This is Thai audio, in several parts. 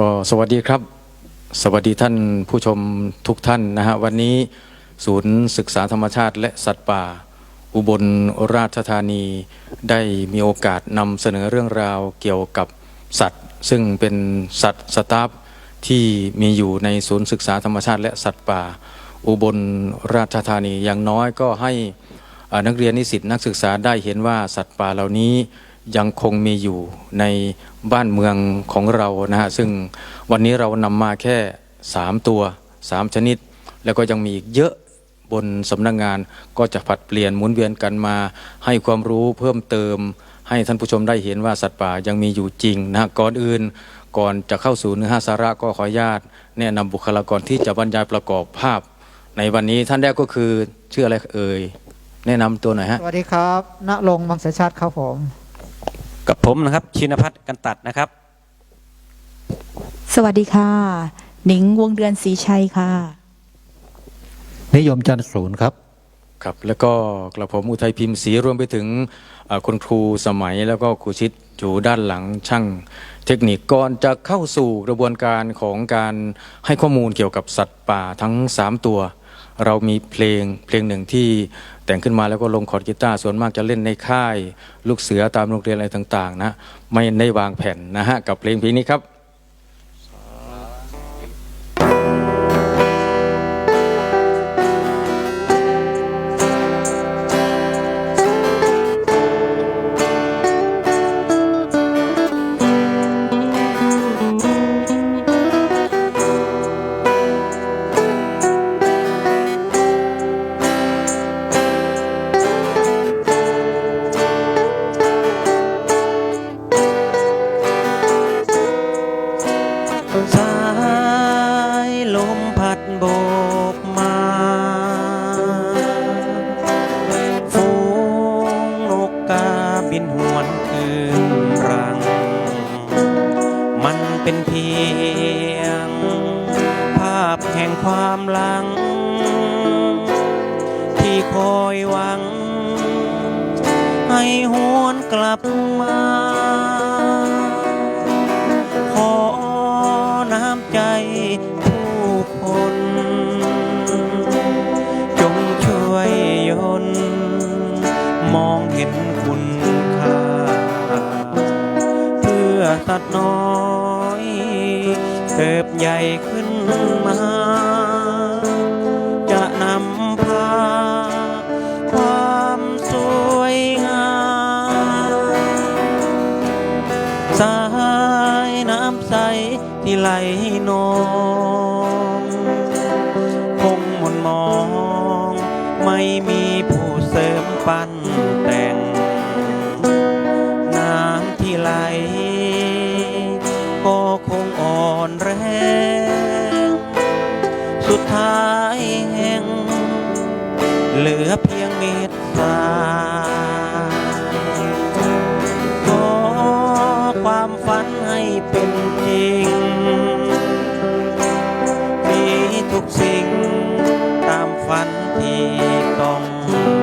ก็สวัสดีครับ สวัสดีท่านผู้ชมทุกท่านนะฮะวันนี้ศูนย์ศึกษาธรรมชาติและสัตว์ป่า อุบลราชธานีได้มีโอกาสนำเสนอเรื่องราวเกี่ยวกับสัตว์ ซึ่งเป็นสัตว์สตาฟที่มีอยู่ในศูนย์ศึกษาธรรมชาติและสัตว์ป่า อุบลราชธานีอย่างน้อยก็ให้นักเรียนนิสิตนักศึกษาได้เห็นว่าสัตว์ป่าเหล่านี้ ยังคงมีอยู่ในบ้านเมืองของเรานะฮะซึ่งวันนี้เรานำมาแค่ 3 ตัว 3 ชนิด แล้วก็ยังมีอีกเยอะบนสำนักงงานก็จะผัดเปลี่ยนหมุนเวียนกันมา ให้ความรู้เพิ่มเติม ให้ท่านผู้ชมได้เห็นว่าสัตว์ป่ายังมีอยู่จริงนะฮะก่อนอื่นก่อนจะเข้าสู่เนื้อหาสาระก็ขออนุญาต แนะนำบุคลากรที่จะบรรยายประกอบภาพ ในวันนี้ท่านแรกก็คือชื่ออะไรเอ่ยแนะนำตัวหน่อยฮะสวัสดีครับณรงค์มังสชาติครับผม กับผมนะครับชินพัฒน์กันตัดนะครับ สวัสดีค่ะ หนิงวงเดือนศรีชัยค่ะ นิยมจันทร์ศูนย์ครับ ครับแล้วก็กระผมอุทัยพิมพ์ศรีรวมไปถึงเอ่อคุณครูสมัยแล้วก็ครูชิดอยู่ด้านหลังช่างเทคนิคก่อนจะเข้าสู่กระบวนการของการให้ข้อมูลเกี่ยวกับสัตว์ป่าทั้ง 3 ตัว เรามีเพลงเพลงหนึ่งที่แต่งขึ้นมาแล้วก็ลงคอร์ดกีตาร์ส่วนมากจะเล่นในค่าย ลูกเสือตามโรงเรียนอะไรต่างๆนะไม่ได้วางแผ่นนะฮะกับเพลงเพลงนี้ครับ ตัดน้อยเติบใหญ่ขึ้นมา จะนำพาความสวยงามสายน้ำใสที่ไหลนอง ลือเพียงเมตตาขอความฝันให้เป็นจริง มีทุกสิ่งตามฝันที่ต้อง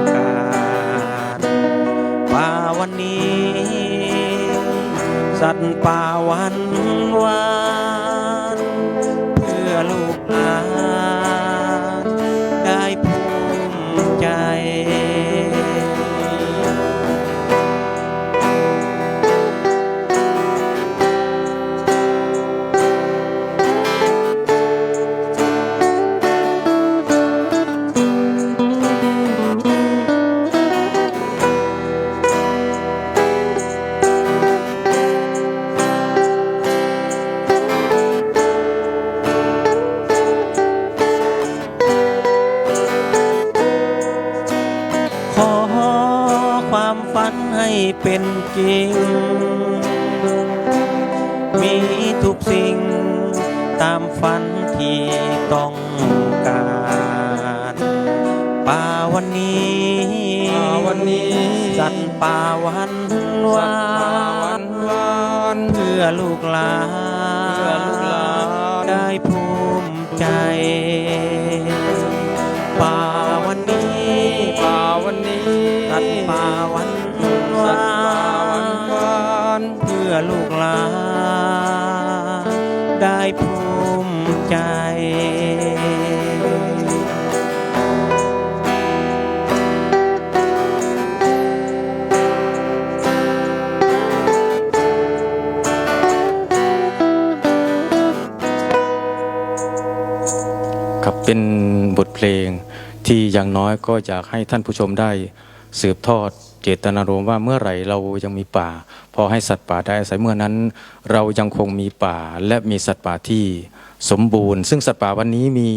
การป่าวันนี้ สัตว์ป่าวัน ลูกหลานเพื่อลูกหลานได้ภูมิใจ ป่าวันนี้ป่าวันนี้ตัดป่าวันวสัตว์ป่าวันวานเพื่อลูกหลานได้ภูมิใจ เป็นบทเพลงที่อย่างน้อยก็อยากให้ท่านผู้ชมได้สืบทอดเจตนารมณ์ว่าเมื่อไหร่เรายังมีป่า พอให้สัตว์ป่าได้อาศัยเมื่อนั้น เรายังคงมีป่าและมีสัตว์ป่าที่สมบูรณ์ ซึ่งสัตว์ป่าวันนี้มี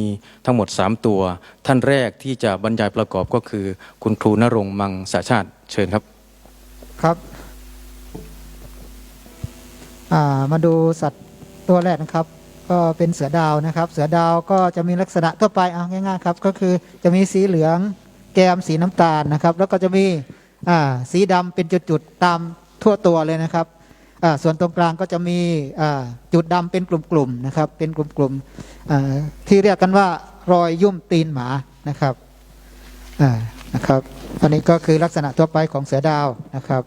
ทั้งหมด 3 ตัว ท่านแรกที่จะบรรยายประกอบก็คือ คุณครูนรงมังสาชาติเชิญครับครับามาดูสัตว์ตัวแรกนะครับ ก็เป็นเสือดาวนะครับ เสือดาวก็จะมีลักษณะทั่วไปเอาง่ายๆครับก็คือจะมีสีเหลืองแกมสีน้ำตาลนะครับ แล้วก็จะมีสีดำเป็นจุดๆตามทั่วตัวเลยนะครับส่วนตรงกลางก็จะมีจุดดำเป็นกลุ่มๆนะครับ เป็นกลุ่มๆที่เรียกกันว่ารอยยุ่มตีนหมานะครับนะครับ อันนี้ก็คือลักษณะทั่วไปของเสือดาวนะครับ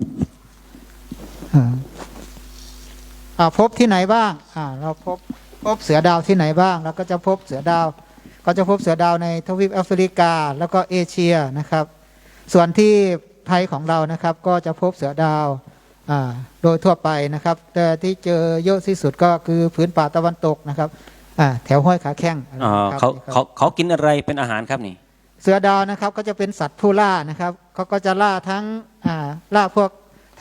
พบที่ไหนบ้างเราพบ พบเสือดาวที่ไหนบ้างเราก็จะพบเสือดาว ก็จะพบเสือดาวในทวีปแอฟริกา แล้วก็เอเชียนะครับ ส่วนที่ไทยของเรานะครับ ก็จะพบเสือดาวอ่าโดยทั่วไปนะครับ แต่ที่เจอเยอะที่สุดก็คือพื้นป่าตะวันตกนะครับอ่าแถวห้วยขาแข้งอ๋อครับเขานี่ครับเขาเขากินอะไรเป็นอาหารครับนี่ เสือดาวนะครับก็จะเป็นสัตว์ผู้ล่านะครับเขาก็จะล่าทั้งอ่าล่าพวก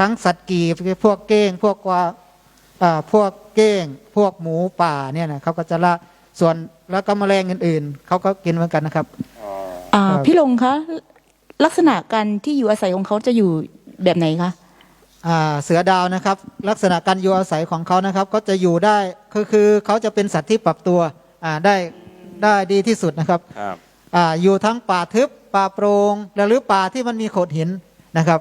ทั้งสัตว์กีบพวกเก้งพวกกวางอ่า พวกเก้งพวกหมูป่าเนี่ยนะเขาก็จะล่าส่วนแล้วก็แมลงอื่นๆเขาก็กินเหมือนกันนะครับอ่าครับพี่ลงคะลักษณะการที่อยู่อาศัยของเขาจะอยู่แบบไหนคะอ่าเสือดาวนะครับ ลักษณะการอยู่อาศัยของเขานะครับ ก็จะอยู่ได้คือคือเขาจะเป็นสัตว์ที่ปรับตัวอ่าได้ได้ดีที่สุดนะครับครับอ่าอยู่ทั้งป่าทึบป่าโปรง่งและหรือป่าที่มันมีโขดหินนะครับ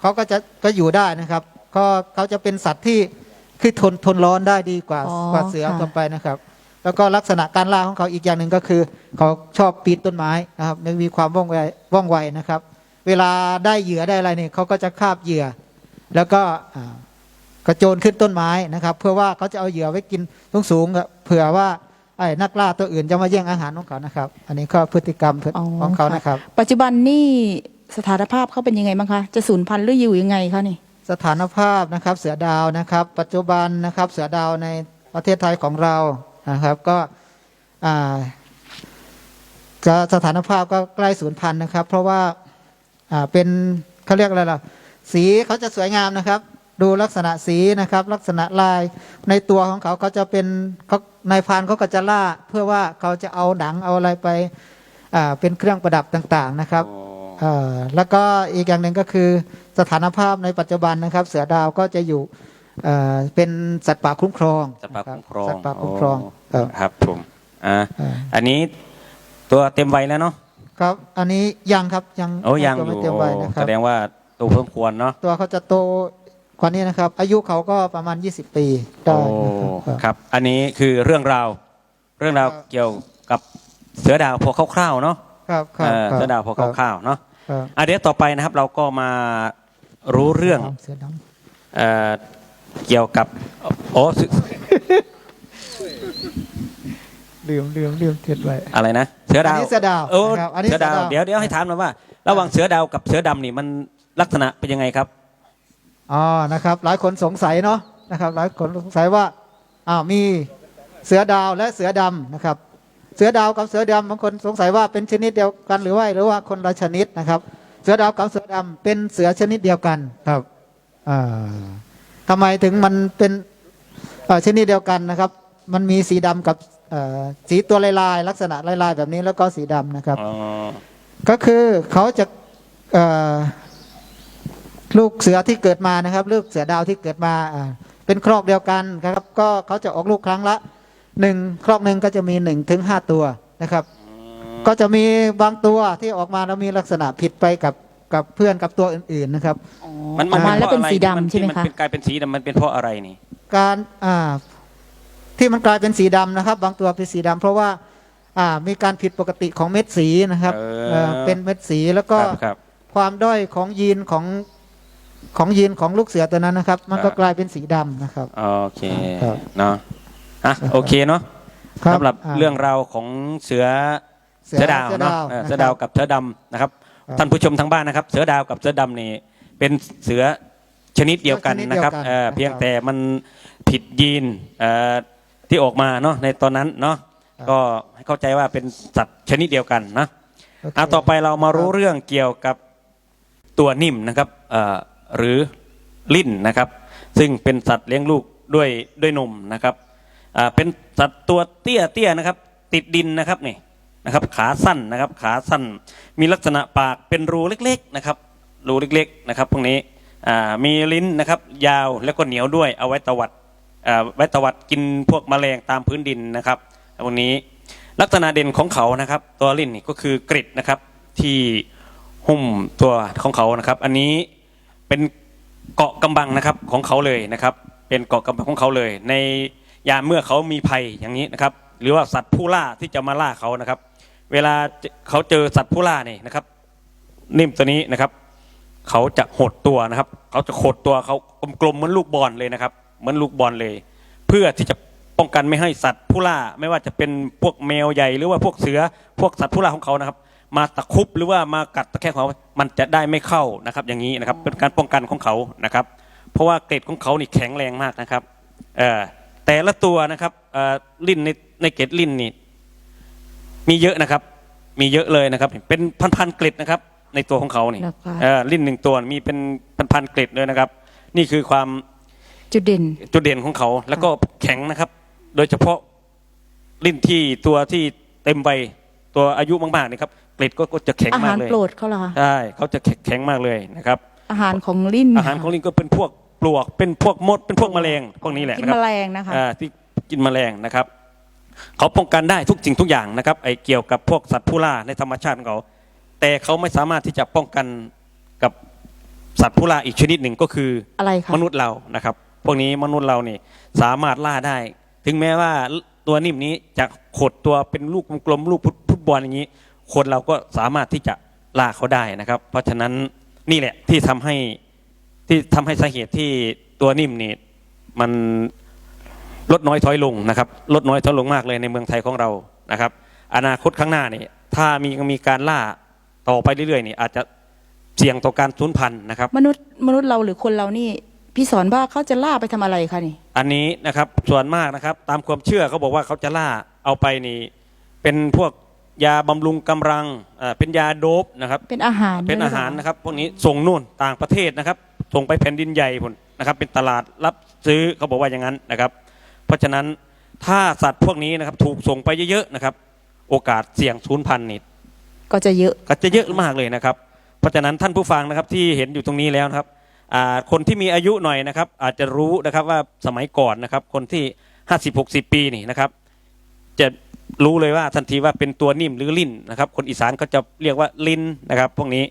เขาก็จะก็อยู่ได้นะครับก็เขาจะเป็นสัตว์ที่ คือทนทนร้อนได้ดีกว่าอ๋อกว่าเสือค่ะ ทั่วไปนะครับ แล้วก็ลักษณะการล่าของเขาอีกอย่างหนึ่งก็คือ เขาชอบปีนต้นไม้นะครับมีความว่องไวว่องไวนะครับ เวลาได้เหยื่อได้อะไรเนี่ยเขาก็จะคาบเหยื่อ แล้วก็อ่ากระโจนขึ้นต้นไม้นะครับ เพื่อว่าเขาจะเอาเหยื่อไว้กินสูงสูงๆเผื่อว่าไอ้นักล่าตัวอื่นจะมาแย่งอาหารของเขานะครับ อันนี้ก็พฤติกรรมอ๋อของเขานะครับ ปัจจุบันนี่สถานภาพเขาเป็นยังไงบ้างคะ จะสูญพันธุ์หรืออยู่ยังไงคะนี่ สถานภาพนะครับเสือดาวนะครับ ปัจจุบันนะครับเสือดาวในประเทศไทยของเรานะครับก็ก็สถานภาพก็ใกล้สูญพันธุ์นะครับ เพราะว่าเป็นเขาเรียกอะไรล่ะสีเขาจะสวยงามนะครับ ดูลักษณะสีนะครับ ลักษณะลายในตัวของเขาเขาจะเป็นเขานายพานเขาก็จะล่า เพื่อว่าเขาจะเอาหนังเอาอะไรไปเป็นเครื่องประดับต่าง ๆ นะครับ แล้วก็อีกอย่างหนึ่งก็คือสถานภาพในปัจจุบันนะครับ เสือดาวก็จะอยู่เอ่อเป็นสัตว์ป่าคุ้มครองสัตว์ป่าคุ้มครองสัตว์ป่าคุ้มครองครับครับผมอ่าเอ่ออันนี้ตัวเต็มวัยแล้วเนาะครับ อันนี้ยังครับยังโอ้ยังตัวอไม่ยู่เต็มวัยนะคแสรับดงว่าตัวเพิ่มควรเนาะตัวเขาจะโตกว่านี้นะครับ อายุเขาก็ประมาณ 20 ปีได้โอ้นะครับครับ อันนี้คือเรื่องราว เรื่องราวครับเกี่ยวกับเสือดาวพอคร่าวๆเนาะ ครับคเอรับอครับเสือดาวพอคร่าวๆเนาะครับอะเดี๋ยวต่อไปนะครับเราก็มารู้เรื่องเสือดเอ่อเกี่ยวกับโอ้เสือำลืมลืมลืมเทียดไว้อะไรนะเสือดาวอันนี้เสือดาวเออนะครับอันนี้เสือดาวเสือดาวเดี๋ยวเดี๋ยวให้ถามหน่อยว่า ระหว่างเสือดาวกับเสือดำนี่มันลักษณะเป็นยังไงครับอ๋อนะครับ หลายคนสงสัยเนาะนะครับ หลายคนสงสัยว่าอ้าวมีเสือดาวและเสือดำนะครับ เสือดาวกับเสือดำบางคนสงสัยว่าเป็นชนิดเดียวกันหรือว่าหรือว่าคนละชนิดนะครับ เสือดาวกับเสือดำเป็นเสือชนิดเดียวกันครับอ่าทำไมถึงมันเป็นเอ่อชนิดเดียวกันนะครับ มันมีสีดำกับเอ่อสีตัวลายๆลักษณะลายๆแบบนี้แล้วก็สีดำนะครับอ๋อก็คือเขาจะเอ่อลูกเสือที่เกิดมานะครับ ลูกเสือดาวที่เกิดมาอ่าเป็นครอกเดียวกันครับ ก็เขาจะออกลูกครั้งละ หนึ่งครอกหนึ่งก็จะมีหนึ่งถึงห้าตัวนะครับ ก็จะมีบางตัวที่ออกมาแล้วมีลักษณะผิดไปกับกับเพื่อนกับตัวอื่นๆนะครับ มันออกมาแล้วเป็นพระอะไรสีดำใช่ไหมที่นคะเป็นกลายเป็นสีดำมันเป็นเพราะอะไรนี่การอ่าที่มันกลายเป็นสีดำนะครับ บางตัวเป็นสีดำเพราะว่าอ่ามีการผิดปกติของเม็ดสีนะครับเออเอ่อเป็นเม็ดสีแล้วก็ครับครับความด้อยของยีนของของยีนของลูกเสือตัวนั้นนะครับ มันก็ครับกลายเป็นสีดำนะครับโอเคครับเนาะ อะโอเคเนาะครับสำหรับอ่า เรื่องราวของเสือเสือเสือดาวเสือเนาะดาวเออนะครับเสือดาวกับเสือดำนะครับครับท่านผู้ชมทางบ้านนะครับ เสือดาวกับเสือดำนี่เป็นเสือชนิดเดียวกันชนิดเดียวนะครับกันเออนะครับเพียงแต่มันผิดยีนเอ่อที่ออกมาเนาะในตอนนั้นเนาะก็ให้เข้าใจว่าเป็นสัตว์ชนิดเดียวกันนะโอเค อะต่อไปเรามารู้เรื่องเกี่ยวกับตัวนิ่มนะครับเอ่อหรือลิ้นนะครับ ซึ่งเป็นสัตว์เลี้ยงลูกด้วยด้วยนมนะครับอ่า เป็นสัตว์ตัวเตี้ยเตี้ยนะครับ ติดดินนะครับนี่นะครับ ขาสั้นนะครับ ขาสั้น มีลักษณะปากเป็นรูเล็กๆนะครับ รูเล็กๆนะครับ พวกนี้อ่ามีลิ้นนะครับ ยาวแล้วก็เหนียวด้วย เอาไว้ตวัดอ่าไว้ตวัดกินพวกแมลงตามพื้นดินนะครับพวกนี้ลักษณะเด่นของเขานะครับ ตัวลิ้นนี่ก็คือกริดนะครับที่หุ้มตัวของเขานะครับ อันนี้เป็นเกาะกำบังนะครับของเขาเลยนะครับ เป็นเกาะกำบังของเขาเลยใน ยามเมื่อเขามีภัยอย่างนี้นะครับ หรือว่าสัตว์ผู้ล่าที่จะมาล่าเขานะครับ เวลาเขาเจอสัตว์ผู้ล่านี่นะครับนิ่มตัวนี้นะครับ เขาจะหดตัวนะครับ เขาจะหดตัวเขากลมๆเหมือนลูกบอลเลยนะครับ เหมือนลูกบอลเลย เพื่อที่จะป้องกันไม่ให้สัตว์ผู้ล่า ไม่ว่าจะเป็นพวกแมวใหญ่หรือว่าพวกเสือพวกสัตว์ผู้ล่าของเขานะครับ มาตะคุบหรือว่ามากัดตะแคงเขามันจะได้ไม่เข้านะครับ อย่างนี้นะครับเป็นการป้องกันของเขานะครับ เพราะว่าเกร็ดของเขานี่แข็งแรงมากนะครับ เอ่อ แต่ละตัวนะครับเอ่อลิ้นในในเกร็ดลิ้นนี่มีเยอะนะครับ มีเยอะเลยนะครับ เป็นพันๆเกล็ดนะครับ ในตัวของเขานี่เหรอคะเออลิ้นหนึ่งตัวมีเป็นพันๆเกล็ดเลยนะครับ นี่คือความจุดเด่นจุดเด่นของเขา แล้วก็แข็งนะครับ โดยเฉพาะลิ้นที่ตัวที่เต็มใบตัวอายุมากๆนี่ครับเกล็ดก็ก็จะแข็งากอามหารเลยโปรดเขาเหรอคะใช่เขาจะแข็งมากเลยนะครับ อาหารของลิ้นอาหารของลิงก็เป็นพวกป ลวก เป็นพวกมด เป็นพวกแมลงพวกนี้แหละกินนะครับแมลงนะคะ อ่าที่กินแมลงนะครับ เขาป้องกันได้ทุกสิ่งทุกอย่างนะครับไอเกี่ยวกับพวกสัตว์ผู้ล่าในธรรมชาติของเขา แต่เขาไม่สามารถที่จะป้องกันกับสัตว์ผู้ล่าอีกชนิดหนึ่งก็คืออะไรคะ มนุษย์เรานะครับ พวกนี้มนุษย์เรานี่สามารถล่าได้ ถึงแม้ว่าตัวนิ่มนี้จะขดตัวเป็นลูกกลมๆลูกฟุตบอลอย่างนี้ คนเราก็สามารถที่จะล่าเขาได้นะครับ เพราะฉะนั้นนี่แหละที่ทำให้ ที่ทำให้สาเหตุที่ตัวนิ่มนี่มันลดน้อยถอยลงนะครับ ลดน้อยถอยลงมากเลยในเมืองไทยของเรานะครับ อนาคตข้างหน้านี่ถ้ามีมีการล่าต่อไปเรื่อยๆนี่อาจจะเสี่ยงต่อการสูญพันธุ์นะครับ มนุษย์มนุษย์เราหรือคนเรานี่พี่สอนว่าเขาจะล่าไปทำอะไรคะนี่อันนี้นะครับส่วนมากนะครับ ตามความเชื่อเขาบอกว่าเขาจะล่าเอาไปนี่ เป็นพวกยาบำรุงกำลังอ่าเป็นยาโดบนะครับ เป็นอาหารเป็นด้วยอาหารเปล่นะครับ พวกนี้ส่งนู่นต่างประเทศนะครับ ส่งไปแผ่นดินใหญ่พุ่นนะครับ เป็นตลาดรับซื้อเขาบอกว่าอย่างนั้นนะครับ เพราะฉะนั้นถ้าสัตว์พวกนี้นะครับถูกส่งไปเยอะๆนะครับ โอกาสเสี่ยงสูญพันธุ์นี่ก็จะเยอะก็จะเยอะมากเลยนะครับ เพราะฉะนั้นท่านผู้ฟังนะครับที่เห็นอยู่ตรงนี้แล้วนะครับอ่าคนที่มีอายุหน่อยนะครับ อาจจะรู้นะครับว่าสมัยก่อนนะครับ คนที่50 60ปีนี่นะครับ จะรู้เลยว่าทันทีว่าเป็นตัวนิ่มหรือลิ้นนะครับ คนอีสานก็จะเรียกว่าลิ้นนะครับ พวกนี้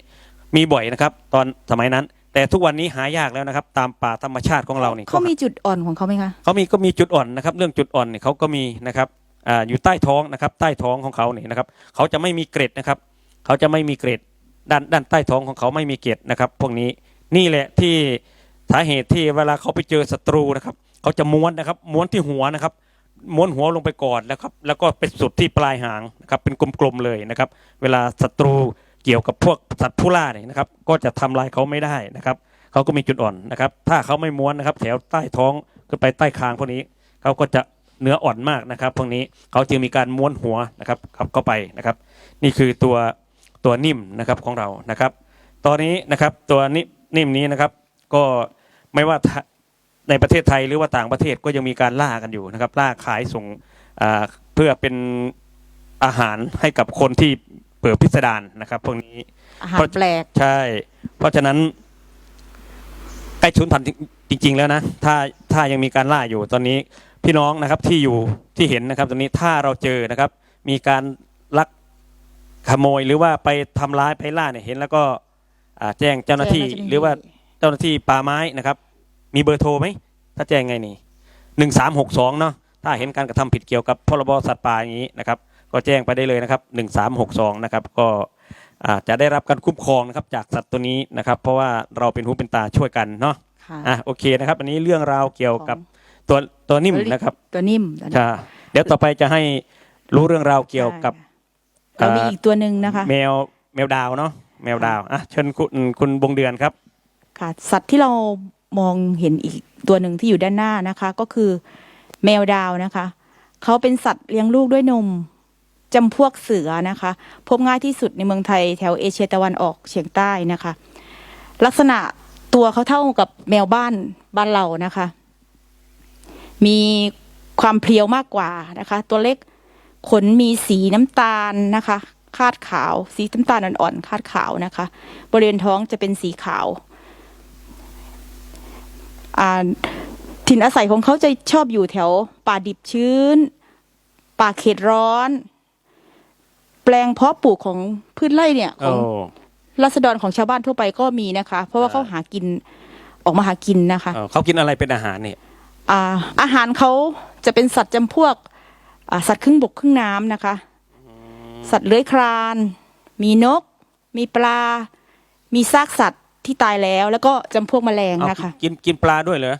มีบ่อยนะครับ ตอนสมัยนั้น แต่ทุกวันนี้หายากแล้วนะครับ ตามป่าธรรมชาติของเรานี่เขามีจุดอ่อนของเขาไหมคะเขามีก็มีจุดอ่อนนะครับ เรื่องจุดอ่อนเนี่ยเขาก็มีนะครับอ่าอยู่ใต้ท้องนะครับ ใต้ท้องของเขาเนี่ยนะครับเขาจะไม่มีเกร็ดนะครับ เขาจะไม่มีเกร็ดด้านด้านใต้ท้องของเขาไม่มีเกร็ดนะครับ พวกนี้นี่แหละที่สาเหตุที่เวลาเขาไปเจอศัตรูนะครับเขาจะม้วนนะครับ ม้วนที่หัวนะครับ ม้วนหัวลงไปก่อนแล้วครับ แล้วก็ไปสุดที่ปลายหางนะครับ เป็นกลมๆเลยนะครับ เวลาศัตรู เกี่ยวกับพวกสัตว์ผู้ล่าเนี่ยนะครับ ก็จะทำลายเขาไม่ได้นะครับเขาก็มีจุดอ่อนนะครับ ถ้าเขาไม่ม้วนนะครับ แถวใต้ท้องขึ้นไปใต้คางพวกนี้เขาก็จะเนื้ออ่อนมากนะครับ พวกนี้เขาจึงมีการม้วนหัวนะครับขับเข้าไปนะครับ นี่คือตัวตัวนิ่มนะครับของเรานะครับ ตอนนี้นะครับตัวนิ่มนิ่มนี้นะครับ ก็ไม่ว่าในประเทศไทยหรือว่าต่างประเทศก็ยังมีการล่ากันอยู่นะครับ ล่าขายส่งเพื่อเป็นอาหารให้กับคนที่ เปิดพิสดารนะครับ พวกนี้อาหารแปลกใช่ เพราะฉะนั้นใกล้ชุนย์พันธุ์จริง ๆ แล้วนะถ้าถ้ายังมีการล่าอยู่ตอนนี้พี่น้องนะครับที่อยู่ที่เห็นนะครับ ตอนนี้ถ้าเราเจอนะครับ มีการลักขโมยหรือว่าไปทำร้ายไปล่าเนี่ยเห็น แล้วก็อ่าแจ้งเจ้าหน้าที่แจ้งเจ้าหน้าที่หรือว่าเจ้าหน้าที่ป่าไม้นะครับ มีเบอร์โทรไหมถ้าแจ้งไงนี่หนึ่งสามหกสองเนาะถ้าเห็นการกระทำผิดเกี่ยวกับพรบสัตว์ป่าอย่างนี้นะครับ ก็แจ้งไปได้เลยนะครับหนึ่งสามหกสองนะครับ ก็อ่าจะได้รับการคุ้มครองนะครับจากสัตว์ตัวนี้นะครับ เพราะว่าเราเป็นหูเป็นตาช่วยกันเนาะค่ะอะโอเคนะครับ อันนี้เรื่องราวเกี่ยวกับตัวตัวนิ่มนะครับ ตัวนิ่มตัวนิ่มค่ะเดี๋ยวต่อไปจะให้รู้เรื่องราวเกี่ยวกับใช่เรามีอีกตัวหนึ่งนะคะ แมวแมวดาวเนาะแมวดาวอะเชิญคุณคุณบงเดือนครับ ค่ะ สัตว์ที่เรามองเห็นอีกตัวหนึ่งที่อยู่ด้านหน้านะคะ ก็คือแมวดาวนะคะ เขาเป็นสัตว์เลี้ยงลูกด้วยนม จำพวกเสือนะคะ พบง่ายที่สุดในเมืองไทยแถวเอเชียตะวันออกเฉียงใต้นะคะ ลักษณะตัวเขาเท่ากับแมวบ้านบ้านเรานะคะ มีความเพรียวมากกว่านะคะ ตัวเล็กขนมีสีน้ำตาลนะคะ คาดขาว สีน้ำตาลอ่อนๆคาดขาวนะคะ บริเวณท้องจะเป็นสีขาวถิ่นอาศัยของเขาจะชอบอยู่แถวป่าดิบชื้น ป่าเขตร้อน แปลงเพาะปลูกของพืชไร่เนี่ยขโอ้ องรัษฎรของชาวบ้านทั่วไปก็มีนะคะ เพราะว่าเขาหากินออกมาหากินนะคะ เออเขากินอะไรเป็นอาหารเนี่ย อ่าอาหารเขาจะเป็นสัตว์จำพวกอ่าสัตว์ครึ่งบกครึ่งน้ำนะคะ สัตว์เลื้อยคลาน มีนก มีปลา มีซากสัตว์ที่ตายแล้ว แล้วก็จำพวกแมลงเอานะคะ กินกินปลาด้วยเหรอ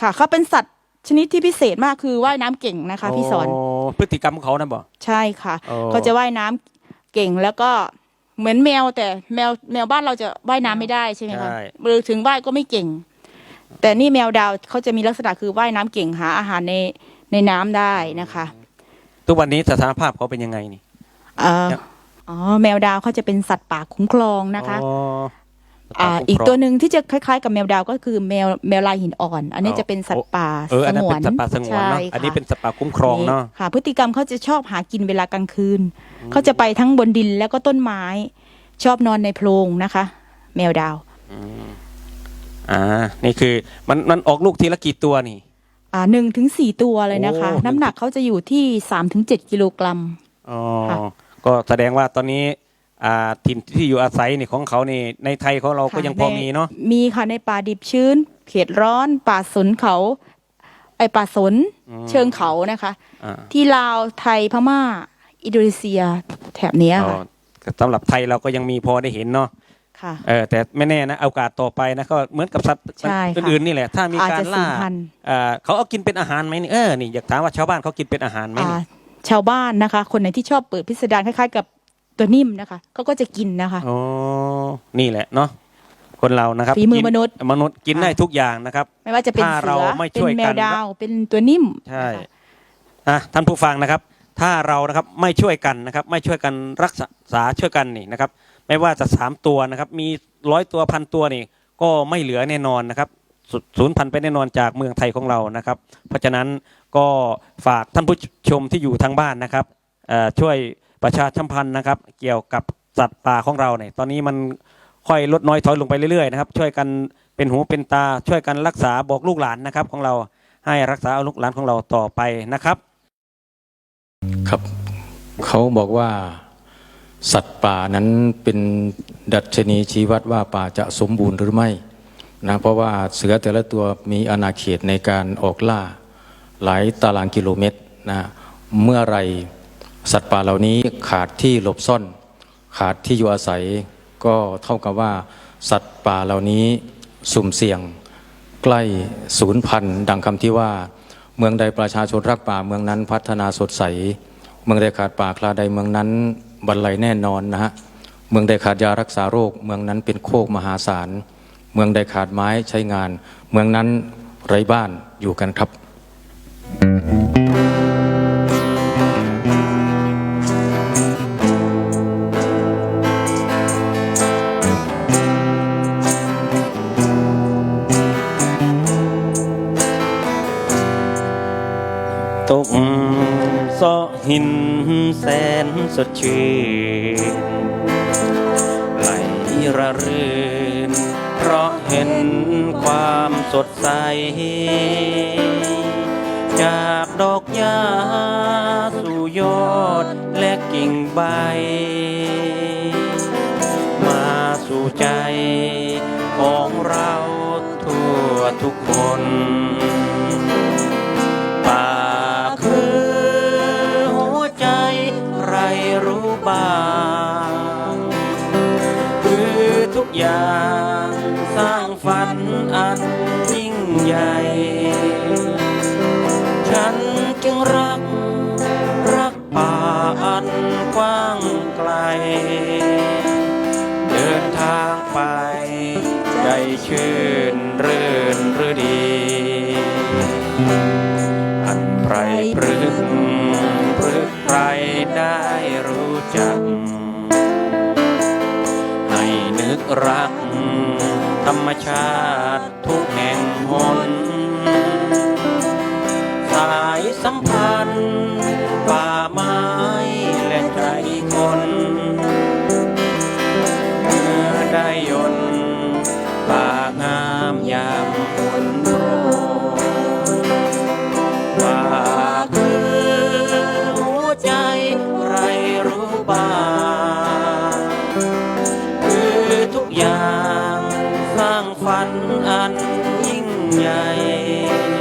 ค่ะเขาเป็นสัตว์ชนิดที่พิเศษมากคือว่ายน้ำเก่งนะคะ พี่สอน โพฤติกรรมของเขานะบอกใช่ค่ะโอ้เขาจะว่ายน้ำเก่งแล้วก็เหมือนแมวแต่แมวแมวบ้านเราจะว่ายน้ำไม่ได้ใช่ไหมคะหรือถึงว่ายก็ไม่เก่ง แต่นี่แมวดาวเขาจะมีลักษณะคือว่ายน้ำเก่งหาอาหารในในน้ำได้นะคะทุกวันนี้สถานภาพเขาเป็นยังไงนี่ เอ่อครับ อ๋อแมวดาวเขาจะเป็นสัตว์ป่าคุ้มครองนะคะ อ๋อ อ่าคุ้มครงอีกตัวหนึ่งที่จะคล้ายๆ กับแมวดาวก็คือแมวแมวลายหินอ่อน อันนี้อ๋อจะเป็นสัตว์ป่าเอออันสนั้นงวเป็นนสัตว์ป่าสงวนเนาะใช่อันนี้ค่ะเป็นสัตว์ป่าคุ้มครองเนาะค่ะพฤติกรรมเขาจะชอบหากินเวลากลางคืนเขาจะไปทั้งบนดินแล้วก็ต้นไม้ ชอบนอนในโพรงนะคะ แมวดาวอ่านี่คือมันมันออกลูกทีละกี่ตัวนี่ อ่าหนึ่งถึงสี่ตัวเลยนะคะโอ้น้ำหนักเขาจะอยู่ที่สามถึงเจ็ดกิโลกรัมอ๋อค่ะก็แสดงว่าตอนนี้ อ่าถิ่นที่อยู่อาศัยนี่ของเขานี่ในไทยของเราก็ยังพอมีเนาะมีค่ะในป่าดิบชื้น เขตร้อน ป่าสนเขา ไอป่าสนเชิงเขานะคะอ่าที่ลาวไทยพม่า อินโดนีเซียแถบเนี้ยอ๋อค่ะสำหรับไทยเราก็ยังมีพอได้เห็นเนาะค่ะเออแต่ไม่แน่นะโอกาสต่อไปนะก็เหมือนกับสัตว์ใช่ค่ะอื่นๆนี่แหละถ้ามีอาจการจะสูล่าญพันธุ์อ่าเขาเอากินเป็นอาหารไหมนี่เออนี่อยากถามว่าชาวบ้านเขากินเป็นอาหารไหมอ่านี่ชาวบ้านนะคะ คนไหนที่ชอบเปิดพิสดารคล้ายๆกับ ตัวนิ่มนะคะเขาก็จะกินนะคะ อ๋อ นี่แหละเนาะคนเรานะครับฝีมือกิมนุษย์ มนุษย์กินได้ทุกอย่างนะครับ ไม่ว่าจะเป็นถ้าเสืเราอไม่เป็ช่วยนแมกัวน ดาว เป็นตัวนิ่มใช่นะคะ อะท่านผู้ฟังนะครับ ถ้าเรานะครับไม่ช่วยกันนะครับ ไม่ช่วยกันรักษาช่วยกันนี่นะครับ ไม่ว่าจะสามตัวนะครับ มีร้อยตัวพันตัวนี่ ก็ไม่เหลือแน่นอนนะครับสุศูนย์พันธุ์ไปแน่นอนจากเมืองไทยของเรานะครับ เพราะฉะนั้นก็ฝากท่านผู้ชมที่อยู่ทางบ้านนะครับเอ่อช่วย ประชาสัมพันธ์นะครับ เกี่ยวกับสัตว์ป่าของเราเนี่ยตอนนี้มันค่อยลดน้อยถอยลงไปเรื่อยๆนะครับ ช่วยกันเป็นหูเป็นตาช่วยกันรักษาบอกลูกหลานนะครับ ของเราให้รักษาเอาลูกหลานของเราต่อไปนะครับ ครับเขาบอกว่าสัตว์ป่านั้นเป็นดัชนีชี้วัดว่าป่าจะสมบูรณ์หรือไม่นะเพราะว่าเสือแต่ละตัวมีอาณาเขตในการออกล่าหลายตารางกิโลเมตรนะเมื่อไร สัตว์ป่าเหล่านี้ขาดที่หลบซ่อน ขาดที่อยู่อาศัย ก็เท่ากับว่า สัตว์ป่าเหล่านี้สุ่มเสี่ยง ใกล้ศูนย์พันดังคำที่ว่า เมืองใดประชาชนรักป่าเมืองนั้นพัฒนาสดใส เมืองใดขาดป่าคลาใดเมืองนั้นบรรลัยแน่นอนนะฮะเมืองใดขาดยารักษาโรค เมืองนั้นเป็นโคกมหาศาลเมืองใดขาดไม้ใช้งาน เมืองนั้นไร้บ้านอยู่กันครับต หินแสนสดชื่นไหลระรื่น เพราะเห็นความสดใส จากดอกหญ้าสู่ยอดและกิ่งใบ มาสู่ใจของเราทั่วทุกคนางไป ใจชื่นรื่นรือดี อันไพรพรึกพรึกใครได้รู้จัก ให้นึกรัก ธรรมชาติทุกแห่งหน ฝันอันยิ่งใหญ่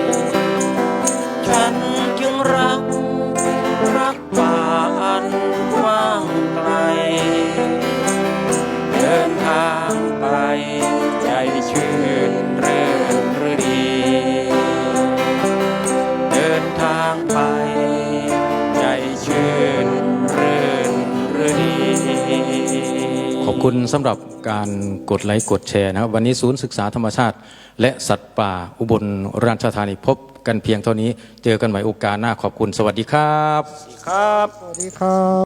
คุณสำหรับการกดไลค์กดแชร์นะครับ วันนี้ศูนย์ศึกษาธรรมชาติ และสัตว์ป่าอุบลราชธานีพบกันเพียงเท่านี้ เจอกันใหม่โอกาสหน้าขอบคุณสวัสดีครับ ครับ สวัสดีครับ